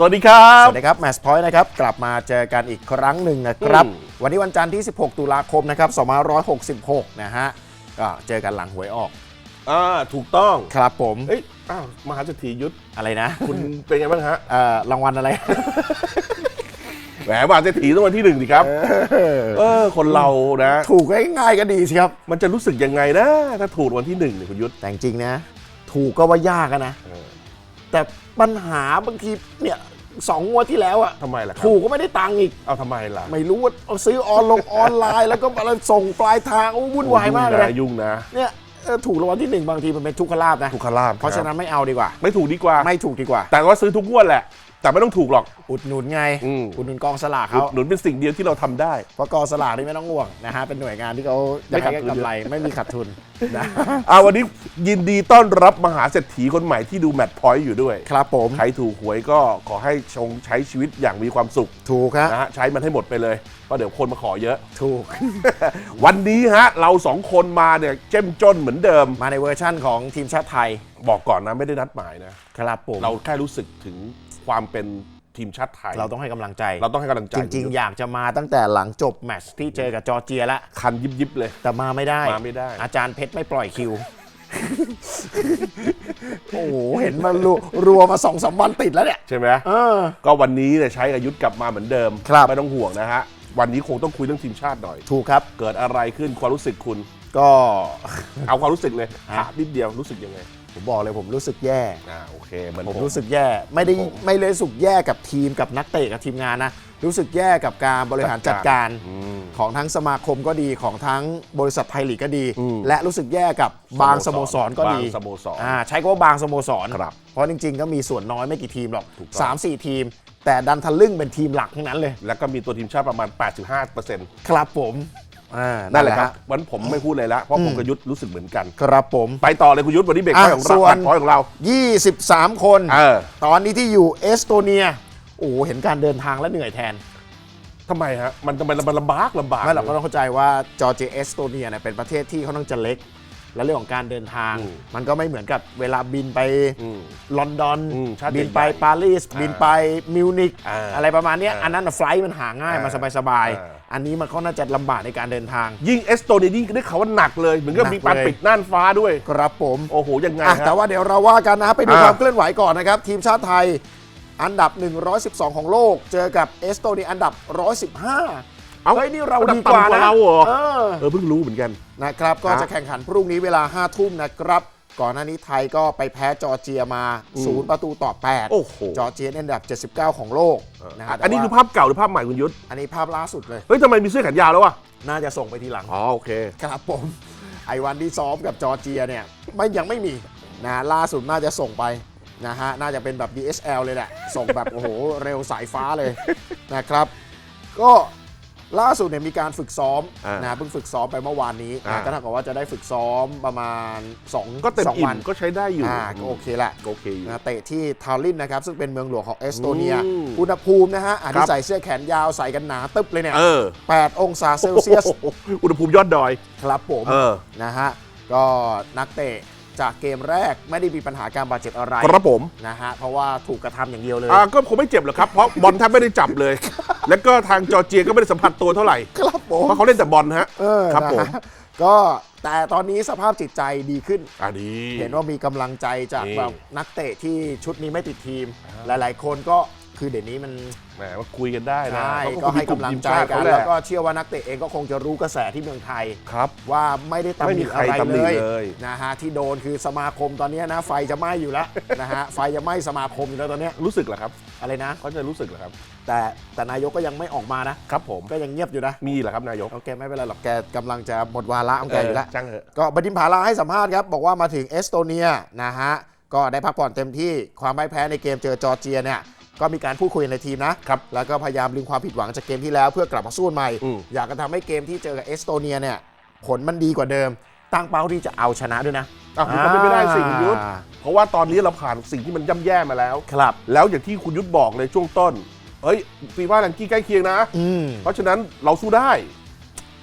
สวัสดีครับ สวัสดีครับแม t ช์พอยต์นะครับ กลับมาเจอกันอีกครั้งหนึ่งนะครับ อืม วันนี้วันจันทร์ที่ 16 ตุลาคมนะครับ2566 นะฮะก็เจอกันหลังหวยออกอ่าถูกต้องครับผมเอ้ยอ้าวมหาเศรษฐียุทธอะไรนะคุณ เป็นไงบ้างฮะเอ่อรางวัลอะไร แหมมหาเศรษฐีต้องวันที่หนึ่งดิครับ เออ คนเรานะ ถูกง่ายๆก็ดีสิครับ มันจะรู้สึกยังไงนะ ถ้าถูกวันที่หนึ่งเนี่ยคุณยุทธแต่จริงๆนะ ถูกก็ว่ายากอะนะ เออ แต่ปัญหาบางทีเนี่ยสองงวดที่แล้วอะทำไมล่ะครับถูกก็ไม่ได้ตังค์อีก เอาทำไมล่ะไม่รู้ว่าเอาซื้อออนลงออนไลน์ แล้วก็อะไรส่งปลายทางโอ้วุ่นวายมากเลยโอ้ยุ่งนะเนี่ยเออถูกรางวัลที่หนึ่งบางทีมันเป็นทุกขลาบนะทุกขลาบเพราะฉะนั้นไม่เอาดีกว่า ไม่ถูกดีกว่า ไม่ถูกดีกว่า แต่ว่าซื้อทุกงวดแหละ แต่ไม่ต้องถูกหรอก อุดหนุนไงอืมอุดหนุนกองสลากอุเขาดหนุนเป็นสิ่งเดียวที่เราทำได้ เพราะกองสลากนี่ไม่ต้องห่วงนะฮะเป็นหน่วยงานที่เขาอยากให้กำไรไม่มีขาดทุนนะ อ่าวันนี้ยินดีต้อนรับมหาเศรษฐีคนใหม่ที่ดูแมตช์พอยต์อยู่ด้วยครับผมใครถูกหวยก็ขอให้ชงใช้ชีวิตอย่างมีความสุขถูกฮะนะฮะใช้มันให้หมดไปเลยเพราะเดี๋ยวคนมาขอเยอะ ถูก วันนี้ฮะเราสองคนมาเนี่ยเจ้มจนเหมือนเดิม มาในเวอร์ชั่นของทีมชาติไทยบอกก่อนนะไม่ได้นัดหมายนะ ครับผมเราแค่รู้สึกถึง ความเป็นทีมชาติไทย เราต้องให้กำลังใจ เราต้องให้กำลังใจจริง ๆ อยากจะมาตั้งแต่หลังจบแมตช์ที่เจอกับจอร์เจียแล้วคันยิบยิบๆเลย แต่มาไม่ได้ มาไม่ได้ อาจารย์เพชรไม่ปล่อยคิว โอ้โห เห็นมันรัวรัวมาสองสามวันติดแล้วเนี่ยใช่ไหม เออ ก็วันนี้เนี่ยใช้กับยุทธกลับมาเหมือนเดิม ครับ ไม่ต้องห่วงนะฮะ วันนี้คงต้องคุยเรื่องทีมชาติหน่อย ถูกครับ เกิดอะไรขึ้นความรู้สึกคุณ ก็ เอาความรู้สึกเลยฮะถามนิดเดียวรู้สึกยังไง ผมบอกเลยผมรู้สึกแย่ อ่าโอเคเหมือนผมผมรู้สึกแย่ไม่ได้ผม ไม่เลยรู้สึกแย่กับทีมกับนักเตะกับทีมงานนะรู้สึกแย่กับการบริหารจัดการ อืม ของทั้งสมาคมก็ดีของทั้งบริษัทไทยลีกก็ดี อืมและรู้สึกแย่กับบางสโมสรก็ดีบางสโมสรอ่าใช้คำว่าบางสโมสรครับเพราะจริงๆ ก็มีส่วนน้อยไม่กี่ทีมหรอก ถูกต้องสามสี่ทีม แต่ดันทะลึ่งเป็นทีมหลักทั้งนั้นเลย แล้วก็มีตัวทีมชาติประมาณ 85%ครับผม อ่านั่นแหละครับวันผมไม่พูดเลยละเพราะผมกับยุทธรู้สึกเหมือนกัน ครับผม ไปต่อเลยคุณยุทธวันนี้เบรกพอยต์ของอะส่เราวนแบตพอยต์ของเรา 23 คนเออตอนนี้ที่อยู่เอสโตเนียโอ้โหเห็นการเดินทางแล้วเหนื่อยแทนทำไมฮะ มันทำไมมันลำบากลำบากไม่หรอกก็ต้องเข้าใจว่าจอร์เจียเอสโตเนียเนี่ยเป็นประเทศที่เขาต้องจะเล็ก และเรื่องของการเดินทาง อืมมันก็ไม่เหมือนกับเวลาบินไปอืมลอนดอนอืมชาติบินไปใหญ่ๆปารีสอ่าบินไปมิวนิกอ่าอะไรประมาณเนี้ยอ่าอันนั้นน่ะไฟลท์มันหาง่ายอ่ามาสบายอ่า ๆอันนี้มันก็น่าจะลำบากในการเดินทาง ยิ่งเอสโตเนียยิ่งได้ข่าวว่าหนักเลย เหมือนกับหนักมีการเลย ปิดน่านฟ้าด้วย ครับผม โอ้โห ยังไงอะฮะ แต่ว่าเดี๋ยวเราว่ากันนะไปดูอ่าความเคลื่อนไหวก่อนนะครับ ทีมชาติไทยอันดับ 112 ของโลก เจอกับเอสโตเนียอันดับ 115 เอ้าเฮ้ยนี่เราอันดับดีกว่าต่ำกว่านะเราเหรอเออเออเพิ่งรู้เหมือนกันนะครับ ก็ฮะจะแข่งขันพรุ่งนี้เวลา5ทุ่มนะครับ ก่อนหน้านี้ไทยก็ไปแพ้จอร์เจียมา0ประตูต่อ8โอ้โหจอร์เจียอันดับ 79 ของโลกนะฮะอันนี้แต่คือว่าภาพเก่าหรือภาพใหม่คุณยุทธอันนี้ภาพล่าสุดเลยเฮ้ยทำไมมีเสื้อแขนยาวแล้ววะน่าจะส่งไปทีหลังอ๋อโอเคครับผมไอ้วันที่ซ้อมกับจอร์เจียเนี่ยไม่ยังไม่มีนะล่าสุดน่าจะส่งไปนะฮะน่าจะเป็นแบบ DSL เลยแหละส่งแบบโอ้โหเร็วสายฟ้าเลยนะครับ ก็ ล่าสุดเนี่ยมีการฝึกซ้อมอ่านนะเพิ่งฝึกซ้อมไปเมื่อวานนี้อ่า นะก็เท่ากับว่าจะได้ฝึกซ้อมประมาณ2ก็เต็มสองอิ่วัมนก็ใช้ได้อยู่อ่าก็โอเคแหละ โอเคอยู่ นะเตะที่ทาลินนะครับ ซึ่งเป็นเมืองหลวงของเอสโตเนีย อืมอุณหภูมินะฮะอันครัที่บ ใส่เสื้อแขนยาวใส่กันหนาตึ๊บเลยเนี่ยเออ8องศาเซลเซียสโอ้โหอุณหภูมิยอดดอย ครับผมเออ นะฮะ ก็นักเตะ จากเกมแรกไม่ได้มีปัญหาการบาดเจ็บอะไรครับผม นะฮะเพราะว่าถูกกระทำอย่างเดียวเลย อ่าก็คงไม่เจ็บหรอกครับ เพราะบอลแทบไม่ได้จับเลย แล้วก็ทางจอร์เจียก็ไม่ได้สัมผัสตัวเท่าไหร่ ครับผมเพราะเขาเล่นแต่บอลฮะ เออครับผมนะฮะก็แต่ตอนนี้สภาพจิตใจดีขึ้น อ่าดี เห็นว่ามีกำลังใจจากนี่ แบบนักเตะที่ชุดนี้ไม่ติดทีม หลาย ๆ คนก็ คือเดี๋ยวนี้มันแหมมาคุยกันได้นะใช่เขาก็ให้มีกำลังใจทีมชาติกันเขาหะแล้วก็เชื่อว่านักเตะเองก็คงจะรู้กระแสที่เมืองไทย ครับ ว่าไม่ได้ตำไม่หมีนิใครอะไรตำหนิเลยเลยนะฮะที่โดนคือสมาคมตอนเนี้ยนะไฟจะไหม้อยู่แล้วนะฮะไฟจะไหม้สมาคมอยู่แล้วตอนเนี้ยรู้สึกเหรอครับ อะไรนะเขาจะรู้สึกเหรอครับ แต่แต่นายกก็ยังไม่ออกมานะครับผมก็ยังเงียบอยู่นะมีเหรอครับนายกโอเคไม่เป็นไรหรอกแกกำลังจะหมดวาระของแกอยู่แล้วเจ้างเถอะก็บดินผาลาให้สัมภาษณ์ครับบอกว่ามาถึงเอสโตเนียนะฮะก็ได้พักผ่อนเต็มที่ความไม่แพ้ในเกมเจอจอร์เจียเนี่ย ก็มีการพูดคุยในทีมนะครับแล้วก็พยายามลืมความผิดหวังจากเกมที่แล้วเพื่อกลับมาสู้ใหม่ อืม อยากจะทำให้เกมที่เจอกับเอสโตเนียเนี่ยผลมันดีกว่าเดิม ตั้งเป้าที่จะเอาชนะด้วยนะอะคุณก็เป็นไม่ได้สิ่งคุณยุทธอ่าเพราะว่าตอนนี้เราผ่านสิ่งที่มันย่ำแย่มาแล้ว ครับ แล้วอย่างที่คุณยุทธบอกเลยช่วงต้นเฮ้ยฟีฟ่าแรงกี้ใกล้เคียงนะ อืมเพราะฉะนั้นเราสู้ได้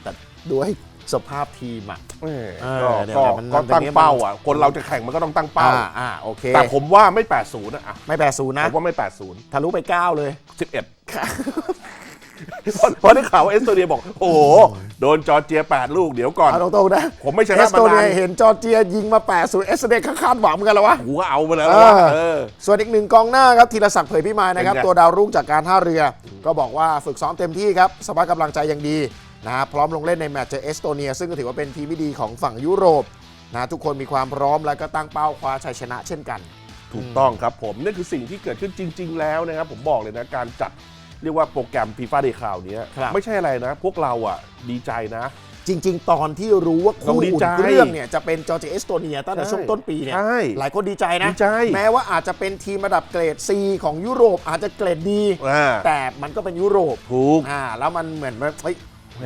แต่ดูให้ สภาพทีมอะเออเออก็เนี่ยก็มันก็มันตั้งเป็นเป้าอะ คนเราจะแข่งมันก็ต้องตั้งเป้า อ่าอ่าโอเคแต่ผมว่าไม่ 80นะอะไม่แปดศูนย์นะผมว่าไม่ 80 ทะลุไป 9 เลย 11 เพราะได้ข่าวว่าเอสโตเนียบอก โอ้โห โดนจอร์เจีย 8 ลูกเดี๋ยวก่อน เอาตรงๆนะผมไม่ชเอนะสมาโตเนีนายนเห็นจอร์เจียยิงมา8 0เอสเดคาดหวังเหมือนกันแล้ววะ กูก็เอามาแล้วเอว่าอเออ ส่วนอีกหนึ่งกองหน้าครับธีรศักดิ์เผยพิมายนะครับ เป็นไง ตัวดาวรุ่งจากการท่าเรือ ก็บอกว่าฝึกซ้อมเต็มที่ครับ สภาพกำลังใจยังดีนะพร้อมลงเล่นในแมตช์เจอเอสโตเนีย ซึ่งก็ถือว่าเป็นทีมที่ดีของฝั่งยุโรปนะทุกคนมีความพร้อมแล้วก็ตั้งเป้าคว้าชัยชนะเช่นกัน ถูกต้องครับผมนั่นคือสิ่งที่เกิดขึ้นจริง ๆ แล้วนะครับ ผมบอกเลยนะ การจัด เรียกว่าโปรแกรมฟีฟ่าเดย์คราวนี้ครับ ไม่ใช่อะไรนะ พวกเราอะดีใจนะ จริง ๆ ตอนที่รู้ว่าคู่เราดีอุ่ใจนเครื่องเนี่ยจะเป็นจอร์เจียเอสโตเนียตั้งแต่ใช่ช่วงต้นปีเนี่ยใช่หลายคนดีใจนะ ดีใจแม้ว่าอาจจะเป็นทีมระดับเกรด C ของยุโรปอาจจะเกรดดี อ่า แต่มันก็เป็นยุโรปถูกอ่าแล้วมันเหมือนว่าเฮ้ย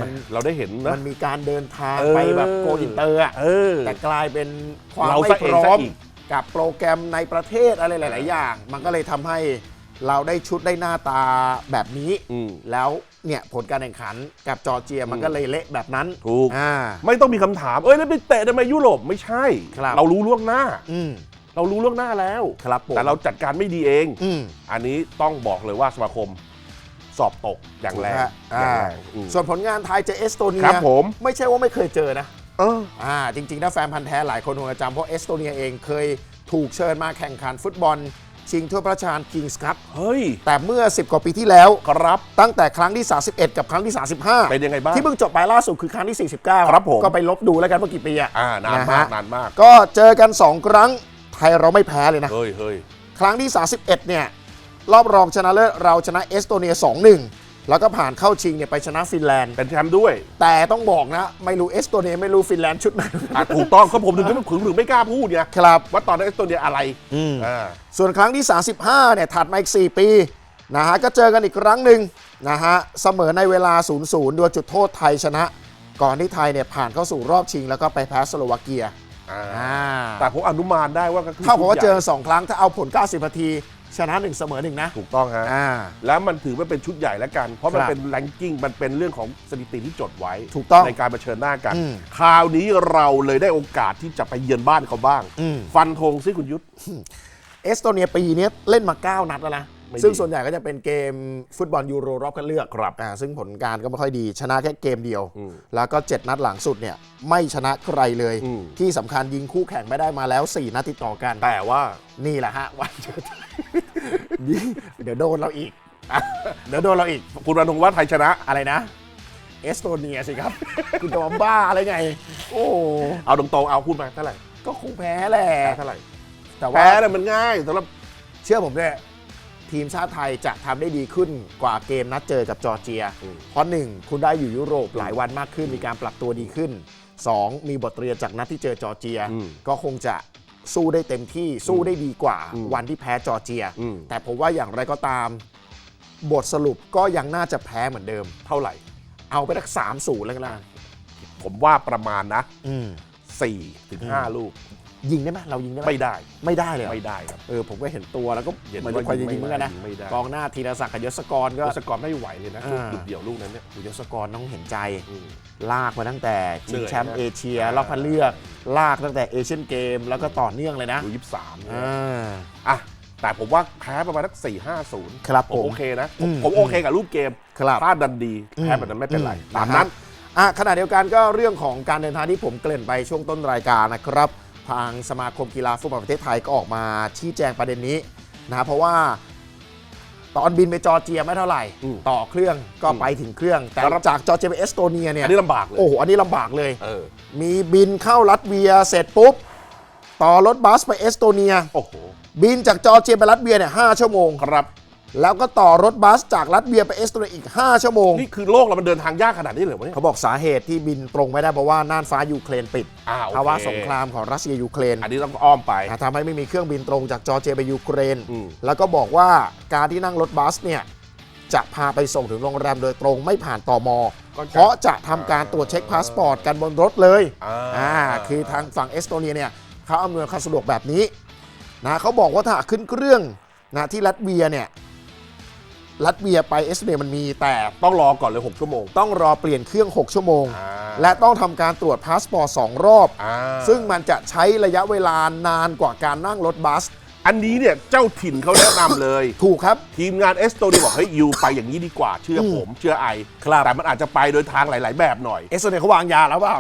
มันเราได้เห็นนะ มันมีการเดินทางเออ ไปแบบโกอินเตอร์อะเออ แต่กลายเป็นความเราไม่ซะเองพร้อซะมอีก กับโปรแกรมในประเทศอะไรหลาย ๆ อย่าง มันก็เลยทำให้ เราได้ชุดได้หน้าตาแบบนี้อืม แล้วเนี่ยผลการแข่งขันกับจอร์เจียมันก็เลยเละแบบนั้นถูก อ่า ไม่ต้องมีคำถาม เอ้ยแล้วไปเตะทำไมยุโรปไม่ใช่ ครับ เรารู้ล่วงหน้า อืมเรารู้ล่วงหน้าแล้ว ครับผมแต่เราจัดการไม่ดีเอง อืม อันนี้ต้องบอกเลยว่าสมาคมสอบตกอย่างแรงถูกฮะอย่างอ่าแรงอืม ส่วนผลงานไทยเจอเอสโตเนียครับผม ไม่ใช่ว่าไม่เคยเจอนะเออ อ่าจริงๆ ถ้าแฟนพันธ์แท้หลายคนคงจะจำเพราะเอสโตเนียเองเคยถูกเชิญมาแข่งขันฟุตบอล ชิงถ้วยพระราชทานคิงส์คัพเฮ้ย แต่เมื่อ 10 กว่าปีที่แล้ว ครับ ตั้งแต่ครั้งที่ 31 กับครั้งที่ 35 เป็นยังไงบ้าง ที่เพิ่งจบไปล่าสุดคือครั้งที่ 49 ครับผม ก็ไปลบดูแล้วกันว่ากี่ปีอะอ่านานมากะฮะนานมาก ก็เจอกัน 2 ครั้ง ไทยเราไม่แพ้เลยนะ เฮ้ยเฮ้ยครั้งที่ 31 เนี่ย รอบรองชนะเลิศเราชนะเอสโตเนีย 2-1 แล้วก็ผ่านเข้าชิงเนี่ยไปชนะฟินแลนด์ เป็นแชมป์ด้วยแต่ต้องบอกนะ ไม่รู้เอสโตเนียไม่รู้ฟินแลนด์ชุดไหน อะถูกต้องเขาผมถึงไม่ถึงถึงไม่กล้าพูดไงครับ ว่าตอนนั้นเอสโตเนียอะไรอืม อ่าส่วนครั้งที่ 35 เนี่ย ถัดมาอีก 4 ปี นะฮะ ก็เจอกันอีกครั้งหนึ่งนะฮะ เสมอในเวลา 0-0โดยจุดโทษไทยชนะ ก่อนที่ไทยเนี่ย ผ่านเข้าสู่รอบชิง แล้วก็ไปแพ้สโลวาเกียอ่าอ่าแต่ผมอนุมานได้ว่าก็คือเท่ากับว่าชุดเจใหญ่อ2 ครั้งถ้าเอาผล 90นาที ชนะ1เสมอ1นะถูกต้องฮะอ่า แล้วมันถือว่าเป็นชุดใหญ่แล้วกัน เพราะมันครับเป็นแรงกิ้งมันเป็นเรื่องของสถิติที่จดไว้ถูกต้องในการเผชิญหน้ากัน อืมคราวนี้เราเลยได้โอกาสที่จะไปเยือนบ้านเขาบ้าง อืม ฟันธงซิคุณยุทธ เอสโตเนียปีนี้เล่นมา 9 นัดแล้วนะ ไม่ดีซึ่งส่วนใหญ่ก็จะเป็นเกมฟุตบอลยูโรรอบคัดเลือกครับอ่าซึ่งผลการก็ไม่ค่อยดี ชนะแค่เกมเดียว อืม แล้วก็ 7 นัดหลังสุดเนี่ยไม่ชนะใครเลย อืม ที่สำคัญยิงคู่แข่งไม่ได้มาแล้ว 4 นัดติดต่อกัน แต่ว่านี่แหละฮะวันเจอยิงเดี๋ยวโดนเราอีกเดี๋ยวโดนเราอีก คุณวันธงว่าไทยชนะ อะไรนะ เอสโตเนียสิครับ คุณจะมาบ้าอะไรไง โอ้เอาตรงๆเอาพูดมาเท่าไหร่ก็คงแพ้แหละแพ้เท่าไหร่แต่ว่าแพ้เนี่ยมันง่ายสำหรับเชื่อผมด้วย ทีมชาติไทยจะทำได้ดีขึ้นกว่าเกมนัดเจอกับจอร์เจียอืมเพราะหนึ่งคุณได้อยู่ยุโรปหลายวันมากขึ้น มีการปรับตัวดีขึ้น2มีบทเรียนจากนัดที่เจอจอร์เจียอืมก็คงจะสู้ได้เต็มที่สู้ได้ดีกว่าอืมวันที่แพ้จอร์เจียอืมแต่ผมว่าอย่างไรก็ตาม บทสรุปก็ยังน่าจะแพ้เหมือนเดิม เท่าไหร่ เอาไปสักสามศูนย์แล้วกันนะผมว่าประมาณนะอืม4ถึง5ลูก ยิงได้ไหมเรายิงได้ไหมไม่ได้ไม่ได้เลยเหรอไม่ได้ครับเออผมก็เห็นตัวแล้วก็เห็นเหมือนว่าจะคอยจะยิยิงงเหไม่มือนกันนะยิงไม่ได้ กองหน้าธีรศักดิ์กับยศกรก็ยศกรไม่ไหวเลยนะอ่า ลูกเดี่ยวลูกนั้นเนี่ยยศกรต้องเห็นใจ อืม ลากมาตั้งแต่ชิงแชมป์เหนื่อยนะเอเชียอ่ารอบคัดเลือก ลากตั้งแต่เอเชียนเกมแล้วก็ต่อเนื่องเลยนะดูยี่สามอ่าอะแต่ผมว่าแพ้ประมาณสักสี่ห้าศูนย์ครับผผม มโอเคนะผมอืมผมโอเคกับรูปเกมครับถ้าดันดีแพ้แบบนั้นไม่เป็นไรอืตามนั้นะฮะอะขณะเดียวกันก็เรื่องของการเดินทางที่ผมเกริ่นไปช่วงต้นรายการนะครับ ทางสมาคมกีฬาฟุตบอลประเทศไทยก็ออกมาชี้แจงประเด็นนี้นะเพราะว่าตอนบินไปจอร์เจียไม่เท่าไหร่ อืมต่อเครื่องก็ไปถึงเครื่อง แต่ครับ จากจอร์เจียไปเอสโตเนียเนี่ยอันนี้ลำบากเลย โอ้โหอันนี้ลำบากเลย เออ มีบินเข้ารัสเวียเสร็จปุ๊บ ต่อรถบัสไปเอสโตเนีย โอ้โห บินจากจอร์เจียไปรัสเวียเนี่ยห้าชั่วโมงครับ แล้วก็ต่อรถบัสจากรัสเวียไปเอสโตเนียอีก 5 ชั่วโมง นี่คือโลกเรามันเดินทางยากขนาดนี้เลยเหรอวะเนี่ย เขาบอกสาเหตุที่บินตรงไม่ได้เพราะว่าน่านฟ้ายูเครนปิดอ่าโอเค ภาวะสงครามของรัสเซียยูเครนอันนี้ต้องอ้อมไป อะทำให้ไม่มีเครื่องบินตรงจากจอร์เจียไปยูเครน อืม แล้วก็บอกว่าการที่นั่งรถบัสเนี่ยจะพาไปส่งถึงโรงแรมโดยตรงไม่ผ่านตอมก็จะเพราะจะทำการตรวจเช็คพาสปอร์ตกันบนรถเลยอ่าอ่าคือทางฝั่งเอสโตเนียเนี่ยเขาอำนวยความสะดวกแบบนี้นะเขาบอกว่าถ้าขึ้นเครื่องนะที่รัสเวียเนี่ย ลัตเวียไปเอสเตมันมีแต่ต้องรอก่อนเลย 6 ชั่วโมง ต้องรอเปลี่ยนเครื่อง 6 ชั่วโมง อ่าและต้องทำการตรวจพาสปอร์ตสองรอบ อ่า ซึ่งมันจะใช้ระยะเวลานานกว่าการนั่งรถบัส อันนี้เนี่ยเจ้าถิ่นเขาแนะนำเลย ถูกครับ ทีมงานเอสโตเนียบอกเฮ้ยยูไปอย่างนี้ดีกว่าเชื่อผมเชื่อไอครับ แต่มันอาจจะไปโดยทางหลาย ๆ แบบหน่อย เอสเตเขาวางยาแล้วเปล่า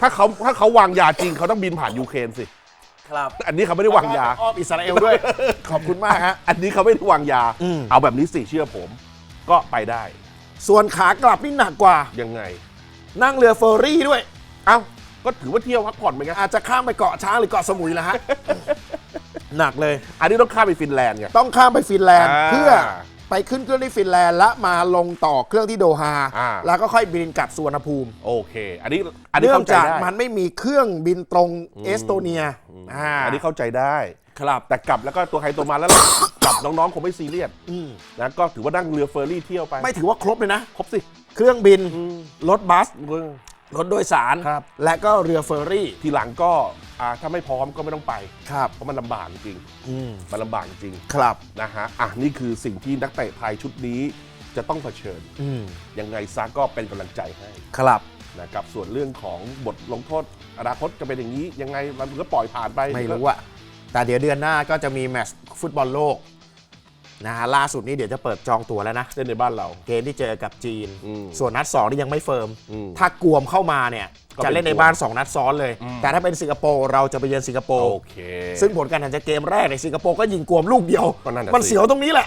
ถ้าเขาถ้าเขาวางยาจริงเขาต้องบินผ่านยูเครนสิ ครับอันนี้เขาไม่ได้วางยา อ้อมอิสราเอลด้วย ขอบคุณมากฮะ อันนี้เขาไม่ได้วางยา อืม เอาแบบนี้สิเชื่อผม ก็ไปได้ส่วนขากลับนี่หนักกว่า ยังไง นั่งเรือเฟอร์รี่ด้วย เอ้า ก็ถือว่าเที่ยวพักผ่อนไปไงอาจจะข้ามไปเกาะช้างหรือเกาะสมุยแล้วฮะ หนักเลย อันนี้ต้องข้ามไปฟินแลนด์ไง ต้องข้ามไปฟินแลนด์อ่า เพื่อ ไปขึ้นเครื่องที่ฟินแลนด์และมาลงต่อเครื่องที่โดฮาอ่า แล้วก็ค่อยบินกลับสุวรรณภูมิโอเค อันนี้อันนี้เนื่อเข้างใจจากได้มันไม่มีเครื่องบินตรงเอสโตเนียอ่าอันนี้เข้าใจได้ ครับแต่กลับแล้วก็ตัวใครตัวมันแล้วล่ะ กลับน้องๆคงไม่ซีเรียสอืมนะก็ถือว่านั่งเรือเฟอร์รี่เที่ยวไปไม่ถือว่าครบเลยนะ ครบสิเครื่องบินรถบัสเออรถโดยสาร ครับ และก็เรือเฟอร์รี่ ทีหลังก็ อ่าถ้าไม่พร้อมก็ไม่ต้องไป ครับเพราะมันลำบากจริงอืมมันลำบากจริงครับนะฮะอะนี่คือสิ่งที่นักเตะไทยชุดนี้จะต้องเผชิญ อืมยังไงซะก็เป็นกำลังใจให้ครับนะครับส่วนเรื่องของบทลงโทษอนาคตจะเป็นอย่างนี้ ยังไงมันก็ปล่อยผ่านไปไม่รู้อะแต่เดี๋ยวเดือนหน้าก็จะมีแมตช์ฟุตบอลโลกนะฮะล่าสุดนี้เดี๋ยวจะเปิดจองตั๋วแล้วนะ เล่นในบ้านเรา เกมที่เจอกับจีน อืมส่วนนัด2นี่ยังไม่เฟิร์ม อืม ถ้ากวมเข้ามาเนี่ยก็เป็น จะเล่นในบ้าน 2 นัดซ้อนเลยอืมแต่ถ้าเป็นสิงคโปร์เราจะไปเยือนสิงคโปร์โอเค ซึ่งผลการแข่งขันเกมแรกในสิงคโปร์ก็ยิงกวมลูกเดียว ก็นั่นน่ะมันสิเสียวตรงนี้แหละ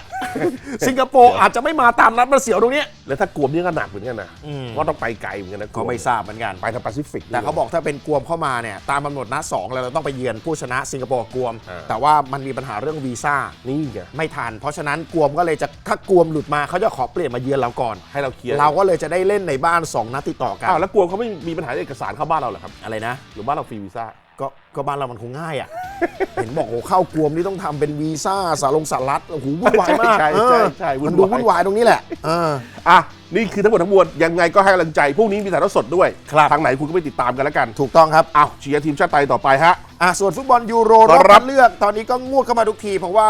สิงคโปร์อาจจะไม่มาตามนัดมันเสียวตรงนี้แล้วถ้ากวมนี่ก็หนักเหมือนกันนะอืม ว่าต้องไปไกลเหมือนกันนะก็ไม่ทราบเหมือนกัน ไปทางแปซิฟิก แต่เขาบอกถ้าเป็นกวมเข้ามาเนี่ยตามกำหนดนัดสองเราต้องไปเยือนผู้ชนะสิงคโปร์กวม อ่า แต่ว่ามันมีปัญหาเรื่องวีซ่านี่ไงไม่ทันเพราะฉะนั้นกวมก็เลยจะถ้ากวมหลุดมาเขาจะขอเปลี่ยนมาเยือนเราก่อน ให้เราเคลียร์เราก็เลยจะได้เล่นในบ้าน2นัดติดต่อกัน อ้าวแล้วกวมเขาไม่มีปัญหาเอกสารเข้าบ้านเราเหรอครับอะไรนะหรือบ้านเราฟรีวีซ่า ก็ก็บ้านเรามันคงง่ายอะ เห็นบอกโอ้เข้ากวมนี่ต้องทำเป็นวีซ่าสารลงสารรัฐโอ้โหวุ่นวายมากใช่เอใช่อใช่วุ่มันนดูวายวุ่นวายตรงนี้แหละเออ อะนี่คือทั้งหมดทั้งมวลยังไงก็ให้กำลังใจพรุ่งนี้มีถ่ายทอดสดด้วยครับ ทางไหนคุณก็ไปติดตามกันแล้วกันถูกต้องครับ อ้าวเชียร์ทีมชาติไทยต่อไปฮะ อะส่วนฟุตบอลยูโรรอบครัคับดเลือกตอนนี้ก็งวดเข้ามาทุกทีเพราะว่า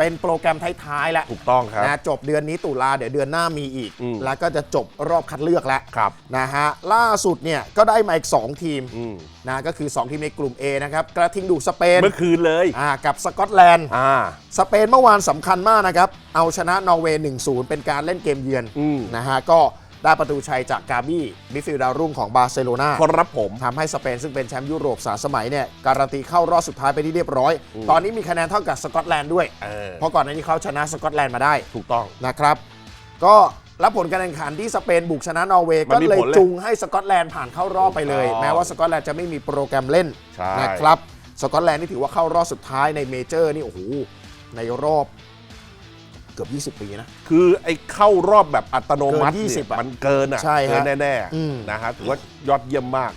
เป็นโปรแกรมท้ายๆแล้วถูกต้องครับ นะจบเดือนนี้ตุลาเดี๋ยวเดือนหน้ามีอีก อืม แล้วก็จะจบรอบคัดเลือกแล้วครับนะฮะล่าสุดเนี่ยก็ได้มาอีก 2 ทีมอืมนะก็คือ 2 ทีมในกลุ่ม A นะครับกระทิงดูสเปนเมื่อคืนเลย อ่ากับสกอตแลนด์ อ่า สเปนเมื่อวานสำคัญมากนะครับ เอาชนะนอร์เวย์ 1-0 เป็นการเล่นเกมเยือนอืม นะฮะก็ ได้ประตูชัยจากกาบี้มิดฟิลด์ดาวรุ่งของบาร์เซโลนาคนรับผมทำให้สเปนซึ่งเป็นแชมป์ยุโรปสามสมัยเนี่ยการันตีเข้ารอบสุดท้ายไปที่เรียบร้อย ตอนนี้มีคะแนนเท่ากับสกอตแลนด์ด้วย เออเพราะก่อนหน้านี้เขาชนะสกอตแลนด์มาได้ถูกต้อง นะครับ ก็รับผลการแข่งขันที่สเปนบุกชนะนอร์เวย์มัก็นมีเลยผลเลยจูงให้สกอตแลนด์ผ่านเข้ารอบไปเลย ถูกต้องแม้ว่าสกอตแลนด์จะไม่มีโปรแกรมเล่นใช่ นะครับสกอตแลนด์นี่ถือว่าเข้ารอบสุดท้ายในเมเจอร์นี่โอ้โหในรอบเกือบ20 ปีนะ คือไอ้เข้ารอบแบบอัตโนมัติเกินเนี่ย20อะมันเกินอะใช่ฮะเกินแน่อืม ๆนะฮะถือว่ายอดเยี่ยมมาก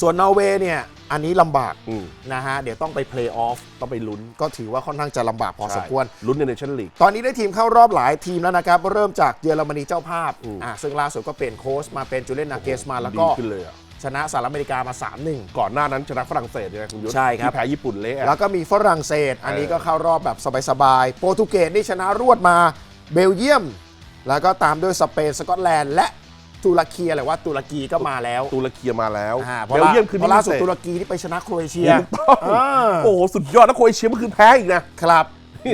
ส่วนนอร์เวย์เนี่ยอันนี้ลำบากอืมนะฮะเดี๋ยวต้องไปเพลย์ออฟต้องไปลุ้นก็ถือว่าค่อนข้างจะลำบากพอสมควร ใช่ลุ้นในเนชั่นลีก ตอนนี้ได้ทีมเข้ารอบหลายทีมแล้วนะครับ เริ่มจากเยอรมนีเจ้าภาพอืม อ่าซึ่งล่าสุดก็เปลี่ยนโค้ชมาเป็นจูเลียนนาเกสมาแล้วดีก็ขึ้นเลยอะ ชนะสหรัฐอเมริกามา 3-1 ก่อนหน้านั้นชนะฝรั่งเศสใช่ไหมคุณยุทธใช่ครับ ที่แพ้ญี่ปุ่นเละอะ แล้วก็มีฝรั่งเศส อันนี้ก็เข้ารอบแบบสบายๆ โปรตุเกสนี่ชนะรวดมา เบลเยียม แล้วก็ตามด้วยสเปน สกอตแลนด์ และตุรกีอะไรว่าตุรกีก็มาแล้วตุรกีมาแล้วอ่าเพเบราะลล่าเยียมคือเพราะล่าสุดพิเศษตุรกีที่ไปชนะโครเอเชียถูกต้องอ่าโอ้โหสุดยอดแล้วโครเอเชียเมื่อคืนแพ้อีกนะ ครับ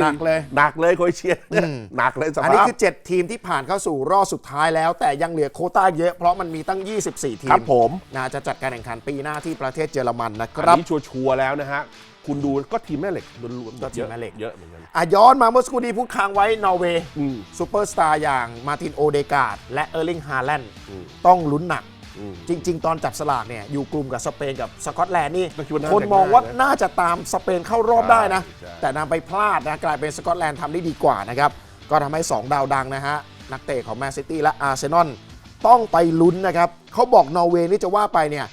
หนักเลย หนักเลยโครเอเชียอืมหนักเลยสอันภานี้พคือ 7 ทีมที่ผ่านเข้าสู่รอบสุดท้ายแล้ว แต่ยังเหลือโควต้าเยอะเพราะมันมีตั้ง 24 ทีครัมบผมน่าจะจัดการแข่งขันปีหน้าที่ประเทศเยอรมันนะคอันรับนี้ชัวร์ๆแล้วนะฮะ คุณดูก็ทีมแม่เหล็กล้วนๆก็ทีมแม่เหล็ก เยอะเหมือนกัน อะย้อนมาเมื่อสักครู่นี้พูดค้างไว้นอร์เวย์อืมซูเปอร์สตาร์อย่างมาร์ตินโอเดการ์ดและเออร์ลิงฮาแลนด์อืมต้องลุ้นหนักอืม จริง ๆ ตอนจับสลากเนี่ยอยู่กลุ่มกับสเปนกับสกอตแลนด์นี่ก็คิดว่าน่าคนจะมองว่าง่ายนะน่าจะตามสเปนเข้ารอบใช่ได้นะ ใช่ แต่นำไปพลาดนะกลายเป็นสกอตแลนด์ทำได้ดีกว่านะครับ ก็ทำให้ 2 ดาวดังนะฮะ นักเตะของแมนซิตี้และอาร์เซนอลต้องไปลุ้นนะครับ เขาบอกนอร์เวย์นี่จะว่าไปเนี่ย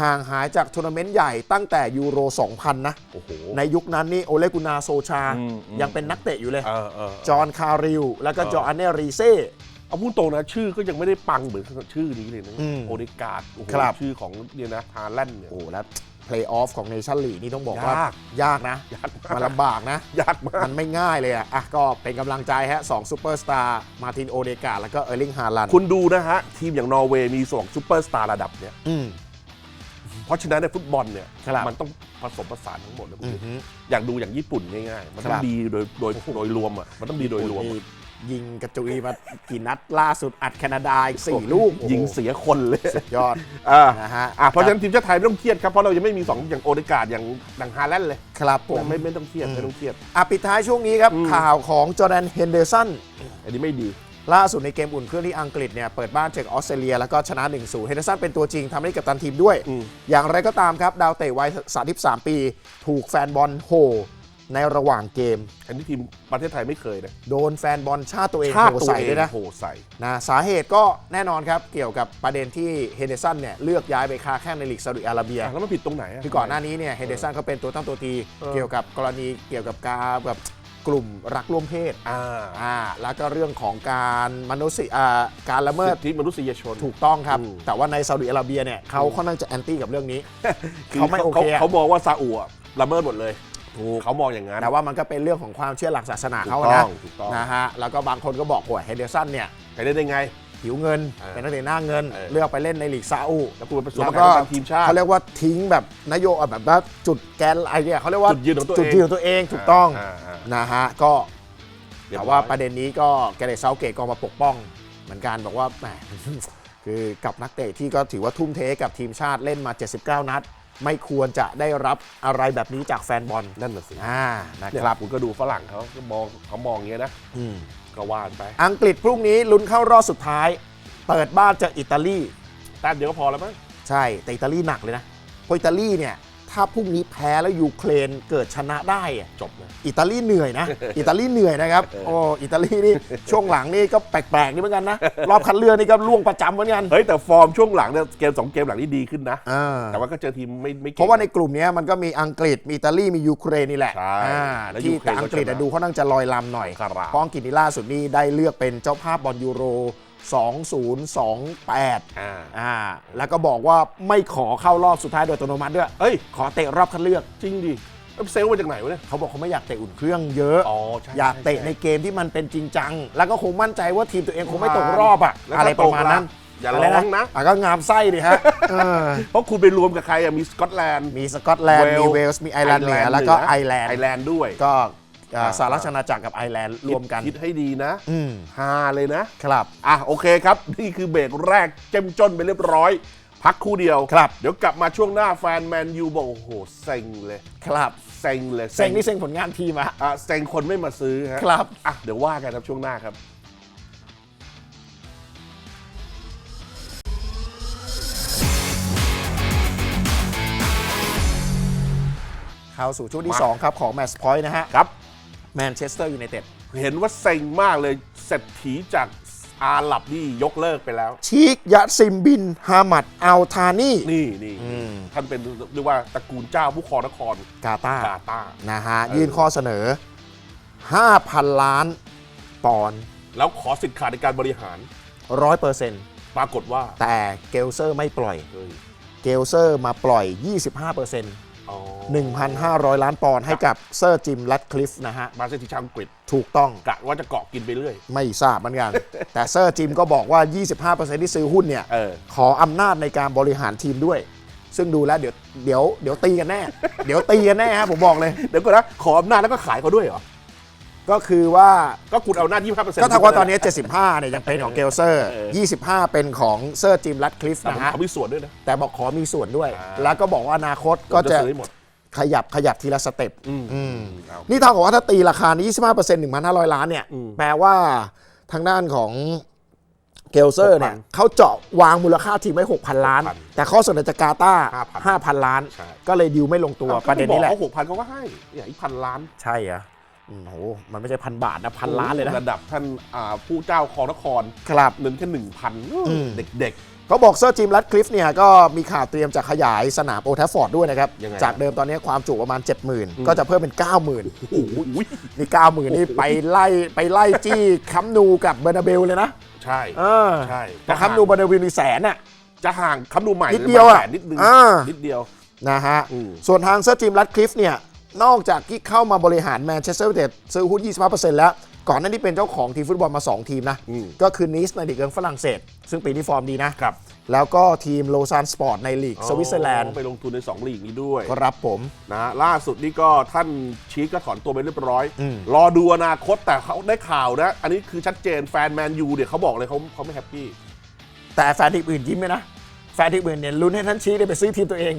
ห่างหายจากทัวร์นาเมนต์ใหญ่ตั้งแต่ยูโร 2000 นะ โอ้โห ในยุคนั้นนี่โอเลกุนาโซชา อืมอืม ยังเป็นนักเตะอยู่เลย เออเออ จอห์นคาริล แล้วก็เออจอห์นเนรีเซ่ เอาพูดตรงนะชื่อก็ยังไม่ได้ปังเหมือนชื่อนี้เลยนะอืมโอเดการ์ดโอ้โหครับ ชื่อของเนี่ยนะฮาแลนด์เนี่ย โอ้แล้วพเพลย์ออฟของเนชั่นลีนี่ต้องบอกว่ายาก ยากนะ ยากมากมันลำบากนะ ยากมาก มันไม่ง่ายเลยอะอะ ก็เป็นกำลังใจฮะสองซูเปอร์สตาร์มาตินโอเดกาแล้วก็เออร์ลิงฮาลันคุณดูนะฮะ ทีมอย่างนอร์เวย์มีสองซูเปอร์สตาร์ระดับเนี่ย อืม เพราะฉะนั้นในฟุตบอลเนี่ย ครับ มันต้องผสมผสานทั้งหมดนะอือฮึอย่างดูอย่างญี่ปุ่นง่ายๆ มันต้อครังบดีโดยโดยโดยรวมอะมันต้องดีโดยรวมนี่อะ ยิงกระจุยมากี่นัดล่าสุดอัดแคนาดาอีกสี่ลูกยิงเสียคนเลยสุดยอดอ่านะฮะอะเพราะฉะนั้นทีมชาติไทยไม่ต้องเครียดครับ เพราะเรายังไม่มี 2 อย่างโอเดการ์ดอย่างดังฮาแลนด์เลย ครับผมไม่ไม่ต้องเครียดไม่ต้องเครียดอะปิดท้ายช่วงนี้ครับอืมข่าวของจอร์แดนเฮนเดอร์สันอันนี้ไม่ดีล่าสุดในเกมอุ่นเครื่องที่อังกฤษเนี่ยเปิดบ้านเจอกับออสเตรเลียแล้วก็ชนะ 1-0 เฮนเดอร์สันเป็นตัวจริงทำให้กับตันทีมด้วยอืมอย่างไรก็ตามครับ ดาวเตะวัย 33 ปี ถูกแฟนบอลโห ในระหว่างเกม อันนี้ทีมประเทศไทยไม่เคยนะโดนแฟนบอลชาติตัวเองชาติโหตัวใส่เองด้วยนะโหใส่ นะสาเหตุก็แน่นอนครับเกี่ยวกับประเด็นที่เฮนเดอร์สันเนี่ยเลือกย้ายไปค้าแข่งในลีกซาอุดิอาระเบีย อะแล้วมันผิดตรงไหนะคือก่อนหน้านี้เนี่ยเฮนเดอร์สันเขาเป็นตัวตั้งตัวตีเออเกี่ยวกับกรณีเกี่ยวกับการแบบกลุ่มรักร่วมเพศอ่าอ่าแล้วก็เรื่องของการมนุษยอ่าการละเมิด สิทธิมนุษยชน ถูกต้องครับ อืม แต่ว่าในซาอุดิอาระเบียเนี่ยเขาค่อนข้างจะแอนตี้กับเรื่องนี้คือเขาไม่โอเคอะ เขามองว่าซาอุอะละเมิดหมดเลย เขามองอย่างนั้น แต่ว่ามันก็เป็นเรื่องของความเชื่อหลักศาสนาถูกเขาต้นะองถูกต้องนะฮะแล้วก็บางคนก็บอกว่าเฮนเดอร์สันเนี่ยไปได้ได้ไงหิวเงินเออเป็นนักเตะหน้าเงินเออเลือกไปเล่นในลีกซาอุแล้วคุณไปสวมแล้วกัก็บทีมชาติเขาเรียกว่าทิ้งแบบนโยบายแบบว่าจุดแกนไอเนี่ยเขาเรียกว่าจุดยืนของตัวเองจุดยืนของตัวเองถูกต้องาานะฮะก็เรียบแต่ร้อยว่าประเด็นนี้ก็แกเรตเซาเกตก็มาปกป้อง เหมือนกันบอกว่าแหมคือกับนักเตะที่ก็ถือว่าทุ่มเทกับทีมชาติเล่นมา 79 นัด ไม่ควรจะได้รับอะไรแบบนี้จากแฟนบอลนั่นน่ะสิอ่านะเนี่ยครับคุณก็ดูฝรั่งเขาก็มองเขามองอย่างเงี้ยนะอืม ก็ว่านไปอังกฤษพรุ่งนี้ลุ้นเข้ารอบสุดท้าย เปิดบ้านเจออิตาลี แต้มเดียวก็พอแล้วมั้ง ใช่ แต่อิตาลีหนักเลยนะเพราะอิตาลีเนี่ย ถ้าพรุ่งนี้แพ้แล้วยูเครนเกิดชนะได้อะจบนะอิตาลีเหนื่อยนะ อิตาลีเหนื่อยนะครับเออโอ้อิตาลีนี่ช่วงหลังนี่ก็แปลกๆนี่เหมือนกันนะ รอบคัดเลือกนี่ก็ล่วงประจำเหมือนกัน เฮ้ยแต่ฟอร์มช่วงหลังเนี่ยเกมสองเกมหลังนี่ดีขึ้นนะ อ่า แต่ว่าก็เจอทีมไม่ไม่ก่งเพราะว่าในกลุ่มเนี้ยมันก็มีอังกฤษมีอิตาลีมียูเครนนี่แหละใช่อ่าแล้วที่ยูเครนแต่อังกฤษก็ชอะนะดูเขานั่งจะลอยลำหน่อยครับ เพราะอังกฤษนี่ล่าสุดนี่ได้เลือกเป็นเจ้าภาพบอลยูโร 2028 อ่า อ่า แล้วก็บอกว่าไม่ขอเข้ารอบสุดท้ายโดยอัตโนมัติด้วยเฮ้ย ขอเตะรอบคัดเลือก จริงดิแล้วเซลล์มาจากไหนวะเนี่ย เขาบอกเขาไม่อยากเตะอุ่นเครื่องเยอะ อ๋อใช่อยากเตะช่ ในเกมที่มันเป็นจริงจัง แล้วก็คงมั่นใจว่าทีมตัวเองคงไม่ตกรอบอะแล้วอะไรถ้าประมาณนั้นตกล่ะอย่าอะไรร้องนะ อะก็งามไส้ดิฮะเออเพราะคุณไปรวมกับใครอะมีสกอตแลนด์มีสกอตแลนด์ มีเวลส์ มีไอร์แลนด์เหนือแล้วก็ไอร์แลนด์ ไอร์แลนด์ด้วย ก็ อ่าอ่าสหรัฐอาณาจักรกับไอร์แลนด์รวมกันคิดให้ดีนะอืมฮาเลยนะ ครับ อะโอเคครับ นี่คือเบรกแรกเจ้มจนไปเรียบร้อย พักคู่เดียวครับ เดี๋ยวกลับมาช่วงหน้าแฟนแมนยูบอกโอ้โหเซ็งเลยครับเซ็งเลยเซ็งนี่เซ็งผลงานทีมอะอะเซ็งคนไม่มาซื้อฮะครับอะเดี๋ยวว่ากันครับช่วงหน้าครับ เข้าสู่ช่วงที่ มา 2 ครับ ของแมตช์พอยต์นะฮะ ครับ แมนเชสเตอร์ยูไนเต็ดเห็นว่าเซ็งมากเลยเศรษฐีจากอาหรับนี่ยกเลิกไปแล้ว ชีกยะซิมบิน ฮามัดอัลทานีนี่นี่อืมท่านเป็นเรียกว่าตระกูลเจ้าผู้ครองนครกาตาร์กาตาร์นะฮะเออยื่นข้อเสนอ 5,000 ล้านปอนด์แล้วขอสิทธิ์ขาดในการบริหารร้อยเปอร์เซ็นต์ปรากฏว่าแต่เกลเซอร์ไม่ปล่อยเฮ้ยเกลเซอร์มาปล่อย 25เปอร์เซ็นต์อ๋อ 1,500 ล้านปอนด์ให้กับเซอร์จิมแรดคลิฟนะฮะมาเซทีชาวอังกฤษถูกต้องกะว่าจะเกาะกินไปเรื่อย ไม่ทราบเหมือนกัน แต่เซอร์จิมก็บอกว่า 25%ที่ซื้อหุ้นเนี่ยเออ ขออำนาจในการบริหารทีมด้วย ซึ่งดูแล้วเดี๋ยวเดี๋ยวเดี๋ยวตีกันแน่ เดี๋ยวตีกันแน่ฮะผมบอกเลย เดี๋ยวก่อนนะขออำนาจแล้วก็ขายเขาด้วยเหรอ ก็คือว่าก็คุณเอาหน้า25%เปอร์เซ็นต์ ก็เท่ากับว่าตอนนี้ 75เนี่ยยังเป็นของเกลเซอร์ เออ 25 เป็นของเซอร์จิมแรดคลิฟแต่นะผมฮะ เขามีส่วนด้วยนะ แต่บอกขอมีส่วนด้วย อ่า แล้วก็บอกว่าอนาคตก็จะผมซื้อให้หมด ขยับขยับทีละสเต็ปอืมอืมเอา นี่เท่ากับว่าถ้าตีราคานี้25% 1,500 ล้านเนี่ย อืมแปลว่าทางด้านของเกลเซอร์เนี่ย6,000เขาเจาะวางมูลค่าทีมไว้ 6,000 ล้าน 6,000แต่ข้อเสนอจากกาตาร์5,000 5,000 ล้าน ใช่ ก็เลยดิวไม่ลงตัวประเด็นนี้แหละเขาหกพันเขาก็ให้เนี่ยอีกพันล้าน ใช่เหรอะ โอ้โหมันไม่ใช่พันบาทนะพันล้านเลยนะ ระดับท่านอ่าผู้เจ้าครองนครครับเงินแค่หนึ่งพันอืมเด็กเขาบอกเซอร์จิมรัดคลิฟเนี่ยก็มีข่าวเตรียมจะขยายสนามโอทัฟฟอร์ดด้วยนะครับยังไงจากเดิมตอนนี้ความจุประมาณอืม70,000 ก็จะเพิ่มเป็น 90,000ๆโอ้โหนี่90,000 นี่ไปไล่ไปไล่จี้คัมนูกับเบอร์นาเบลเลยนะ ใช่เออใช่แต่คัมนูเบอร์นาเบลนี่แสนน่ะจะห่างคำดูใหม่นิดเดียวอะแสนนิดนึงอ่านิดเดียวนะฮะอืมส่วนทางเซอร์จิมรัดคลิฟเนี่ย นอกจากที่เข้ามาบริหารแมนเชสเตอร์ยูไนเต็ดซื้อหุ้น 25%แล้ว ก่อนหน้านี้เป็นเจ้าของทีมฟุตบอลมา 2 ทีมนะ อืม ก็คือนิสในลีกเอิงฝรั่งเศส ซึ่งปีนี้ฟอร์มดีนะ ครับแล้วก็ทีมโลซานสปอร์ตในลีกสวิตเซอร์แลนด์ไปลงทุนใน 2 ลีกนี้ด้วยครับผม นะฮะล่าสุดนี่ก็ท่านชีคก็ถอนตัวไปเรียบร้อย อืม รอดูอนาคตแต่เขาได้ข่าวนะ อันนี้คือชัดเจนแฟนแมนยูเนี่ยเขาบอกเลยเขาเขาไม่แฮปปี้ แต่แฟนทีมอื่นยิ้มไหมนะแฟนทีมอื่นเนี่ยลุ้นให้ท่านชี้ได้ไปซื้อทีมตัวเอง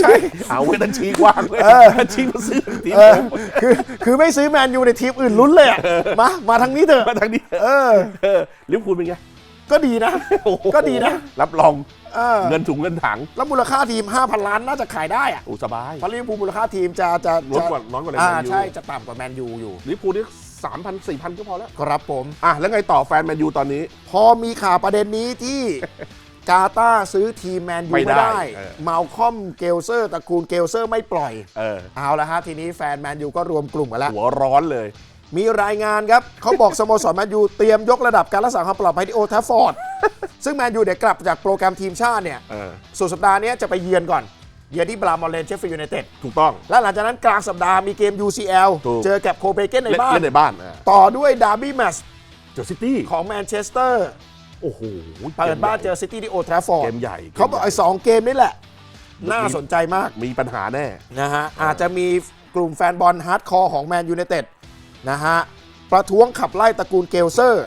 ใช่เอาไว้ท่านชีกว่างเลยเออท่านชีกมาซื้อทีมเอผอมคือคือไม่ซื้อแมนยูในทีมอื่นลุ้นเลยอะมามาทางนี้เถอะมาทางนี้เออ เออลิเวอร์พูลเป็นไงก็ดีนะ โอ้โหก็ดีนะ รับรองเออเงินถุงเงินถังแล้วมูลค่าทีม 5,000 ล้านน่าจะขายได้อะโอ้สบายเพราะลิเวอร์พูลมูลค่าทีมจะจะลดจะกว่าน้อยกว่าในอ่าแมนยูใช่จะต่ำกว่าแมนยูอยู่ ลิเวอร์พูลนี่สามพันสี่พันก็พอแล้ว ครับผม อะแล้วไงต่อแฟนแมนยูตอนนี้ พอมีข่าวประเด็นนี้ที่ กาตาร์ซื้อทีมแมนยูไม่ไม่ได้ได้เออมาลคอมเกลเซอร์ตระกูลเกลเซอร์ไม่ปล่อย เออ เอาละฮะ ทีนี้แฟนแมนยูก็รวมกลุ่มกันแล้ว หัวร้อนเลย มีรายงานครับ เขาบอกสโมสรแมนยูเตรียมยกระดับการรักษาความปลอดภัยที่โอทัฟฟอร์ด ซึ่งแมนยูเนี่ยกลับจากโปรแกรมทีมชาติเนี่ยเออ สุดสัปดาห์นี้จะไปเยือนก่อน เยือนที่บรามอลเลนเชฟฟิลด์ยูไนเต็ดถูกต้อง และหลังจากนั้นกลางสัปดาห์มีเกม UCL ถูก เจอกับโคเปนเกนในเล่นบ้าน เล่นในบ้านอะต่อด้วยดาร์บี้แมตช์เจอซิตี้ของแมนเชสเตอร์ โอ้โหเปิดบ้านเจอซิตี้ที่โอทราฟอร์ดเกมใหญ่เขาบอกไอ้สองเกมนี่แหละ น่าสนใจมากมีปัญหาแน่นะฮะอาจจะมีกลุ่มแฟนบอลฮาร์ดคอร์ของแมนยูไนเต็ดนะฮะประท้วงขับไล่ตระกูลเกลเซอร์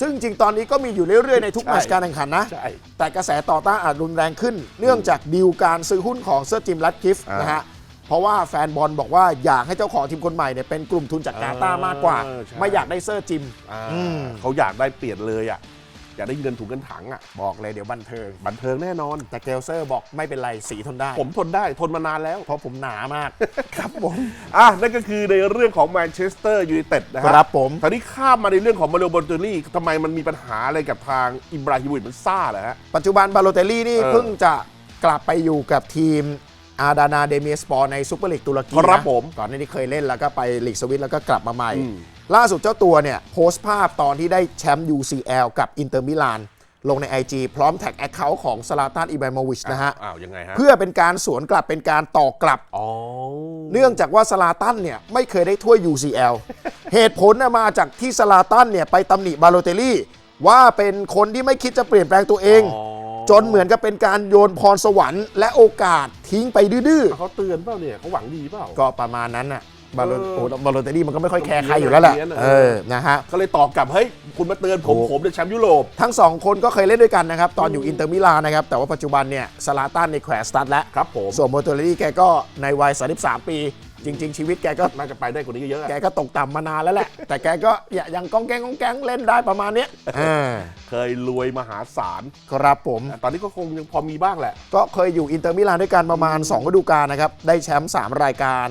ซึ่งจริงๆตอนนี้ก็มีอยู่เรื่อย ๆ ในทุกใช่แมตช์การแข่งขันนะใช่แต่กระแสต่อต้านอาจรุนแรงขึ้น เนื่องจากดีลการซื้อหุ้นของเซอร์จิมรัดกิฟอ่านนะฮะเพราะว่าแฟนบอลบอกว่าอยากให้เจ้าของทีมคนใหม่เนี่ยเป็นกลุ่มทุนจากกาตาร์มากกว่าเออใช่ไม่อยากได้เซอร์จิมอ่าอืมเขาอยากได้เปลี่ยนเลยอะ อยากได้เงินถุงเงินถังอะบอกเลยเดี๋ยวบันเทิง บันเทิงแน่นอน แต่เกลเซอร์บอกไม่เป็นไรสีทนได้ ผมทนได้ทนมานานแล้ว เพราะผมหนามาก ครับผมอะนั่นก็คือในเรื่องของแมนเชสเตอร์ยูไนเต็ดนะฮะครับผม ตอนนี้ข้ามมาในเรื่องของมาริโอบอลเตอรี่ทำไมมันมีปัญหาอะไรกับทางอิบราฮิโมวิชมันซ่าเหรอฮะ ปัจจุบันบาโลเตลลี่นี่เออ เพิ่งจะกลับไปอยู่กับทีมอาดานาเดเมียสปอร์ในซูเปอร์ลีกตุรกีครับนะผมก่อนหน้านี้เคยเล่นแล้วก็ไปลีกสวิตแล้วก็กลับมาใหม่ อืม ล่าสุดเจ้าตัวเนี่ยโพสต์ภาพตอนที่ได้แชมป์ UCL กับอินเตอร์มิลานลงใน IG พร้อมแท็กแอคเคาท์ของสลาตันอิบราฮิโมวิชนะฮะอ้าวยังไงฮะ เพื่อเป็นการสวนกลับเป็นการต่อกลับ อ๋อ เนื่องจากว่าสลาตันเนี่ยไม่เคยได้ถ้วย UCL เหตุผลน่ะมาจากที่สลาตันเนี่ยไปตำหนิบาโลเตลลี่ ว่าเป็นคนที่ไม่คิดจะเปลี่ยนแปลงตัวเอง อ๋อ จนเหมือนกับเป็นการโยนพรสวรรค์และโอกาสทิ้งไปดื้อเขาเตือนเปล่าเนี่ยเขาหวังดีเปล่าๆก็ประมาณนั้นน่ะ บาโลเออโอ้บาโลเตลลี่มันก็ไม่ค่อยแคร์ใครอยู่แล้วแหละเรียนอะเออนะฮะก็เลยตอบกลับเฮ้ยคุณมาเตือนผมถูกผมเป็นแชมป์ยุโรปทั้งสองคนก็เคยเล่นด้วยกันนะครับ ตอนอยู่อินเตอร์มิลานนะครับ แต่ว่าปัจจุบันเนี่ยสลาตันในแขวนสตัดแล้วครับผมส่วนโมโตเรลลี่แกก็ในวัย 33 ปี จริง ๆ ชีวิตแกก็น่าจะไปได้กว่านี้เยอะๆแกอะก็ตกต่ำมานานแล้วแหละ แต่แกก็อย่ายังก้องแกงก้องแกงเล่นได้ประมาณเนี้ยอ่าเคยรวยมหาศาลครับผมแต่ตอนนี้ก็คงยังพอมีบ้างแหละ ก็เคยอยู่อินเตอร์มิลานด้วยกันประมาณ2ฤดูกาลนะครับได้แชมป์3รายการ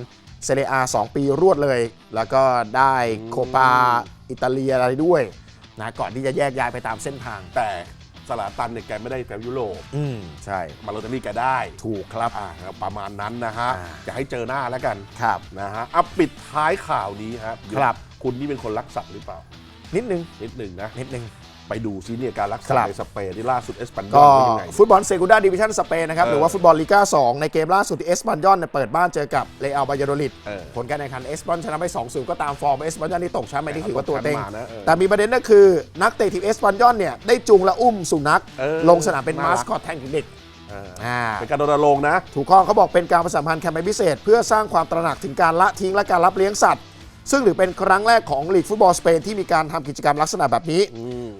เซเรียอา2ปีรวดเลย แล้วก็ได้โคปาอิตาเลียอะไรด้วยนะก่อนที่จะแยกย้ายไปตามเส้นทาง แต่สลาตันเนี่ยแกไม่ได้แชมป์ยุโรปอืมใช่ มาโลเตอรี่แกได้ถูกครับอ่าประมาณนั้นนะฮะอ่า จะให้เจอหน้าแล้วกันครับ นะฮะอะปิดท้ายข่าวนี้ครับครับ คุณนี่เป็นคนรักสัตว์หรือเปล่านิดนึงนิดหนึ่งนะ นิดนึง ไปดูซิเนี่ยการรักสัตครัว์บในสเปนที่ล่าสุดเอสปันยอก็ลเป็นยังไง ฟุตบอลเซกูด้าดิวิชั่นสเปนนะครับ เออหรือว่าฟุตบอลลีกา2ในเกมล่าสุดที่เอสปันยอนเนี่ยเปิดบ้านเจอกับเรอัลบายาโดลิดเออผลการแข่งขันเอสปันชนะไป2-0 ก็ตามฟอร์มเอสปันยอนนี่ตกชั้นไปนี่ถือว่าตัวเต็งมานะเออแต่มีประเด็นก็คือนักเตะทีมเอสปันยอนเนี่ยได้จูงและอุ้มสุนัข เออลงสนามเป็นน่ารัมากสคอตแทนเด็กเอออ่า เป็นการรณรงค์นะ ถูกข้อเขาบอกเป็นการประชาสัมพันธ์แคมเปญพิเศษ เพื่อสร้างความตระหนักถึงการละทิ้งและการรับเลี้ยงสัตว์ ซึ่งถือเป็นครั้งแรกของลีกฟุตบอลสเปนที่มีการทำกิจกรรมลักษณะแบบนี้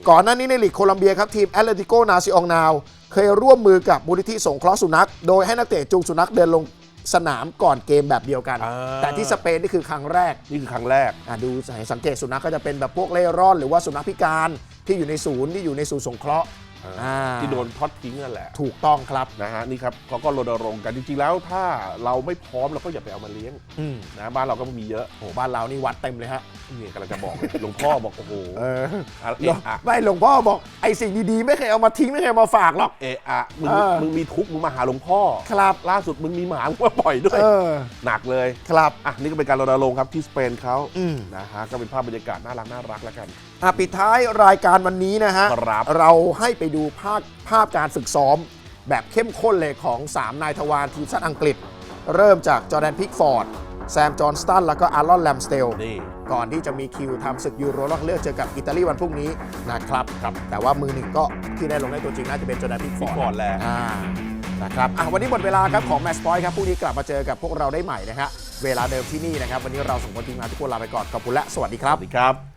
ก่อนหน้านี้ในลีกโคลัมเบียครับทีมแอตเลติโกนาซิองนาว เคยร่วมมือกับมูลนิธิสงเคราะห์สุนัข โดยให้นักเตะจูงสุนัขเดินลงสนามก่อนเกมแบบเดียวกัน อ่า แต่ที่สเปนนี่คือครั้งแรก นี่คือครั้งแรก อะดูให้สังเกตสุนัขก็จะเป็นแบบพวกเล่ร่อน หรือว่าสุนัขพิการที่อยู่ในศูนย์ที่อยู่ในศูนย์สงเคราะห์ อ่าที่โดนทอดทิ้งนั่นแหละถูกต้องครับนะฮะนี่ครับเขาก็รณรงค์กันจริงๆแล้วถ้าเราไม่พร้อมเราก็อย่าไปเอามาเลี้ยงอืมนะบ้านเราก็มีเยอะโหบ้านเรานี่วัดเต็มเลยฮะนี่กำลังจะบอกเลยหลวงพ่อบอกโอ้โหเอออะหลวงเอะอะไม่หลวงพ่อบอกไอ้สิ่งดีๆไม่เคยเอามาทิ้งไม่เคยเอามาฝากหรอก เอะอะมึงเออ มึงมีทุกข์มึงมาหาหลวงพ่อ ครับล่าสุดมึงมีหมามึงมาปล่อยด้วย เออหนักเลยครับอะนี่ก็เป็นการรณรงค์ครับที่สเปนเขาอืมนะฮะก็เป็นภาพบรรยากาศน่ารักน่ารักแล้วกัน อะปิดท้ายรายการวันนี้นะฮะ ครับ เราให้ไปดูภาพภาพการฝึกซ้อม แบบเข้มข้นเลยของ 3 นายทวารทีมชาติอังกฤษ เริ่มจากจอร์แดนพิกฟอร์ด แซมจอห์นสตัน แล้วก็อารอนแลมสเตล นี่ ก่อนที่จะมีคิวทำศึกยูโรรอบเลือกเจอกับอิตาลีวันพรุ่งนี้นะครับครับแต่ว่ามือหนึ่งก็ที่ได้ลงในตัวจริงน่าจะเป็นจอร์แดนพิกฟอร์ด ก่อนแหละอ่านะครับอะวันนี้หมดเวลาครับของแมตช์พอยต์ครับพรุ่งนี้กลับมาเจอกับพวกเราได้ใหม่นะฮะเวลาเดิมที่นี่นะครับ วันนี้เราสองคนทีมงานทุกคนลาไปก่อน ขอบคุณและสวัสดีคสรับวัสดีครับ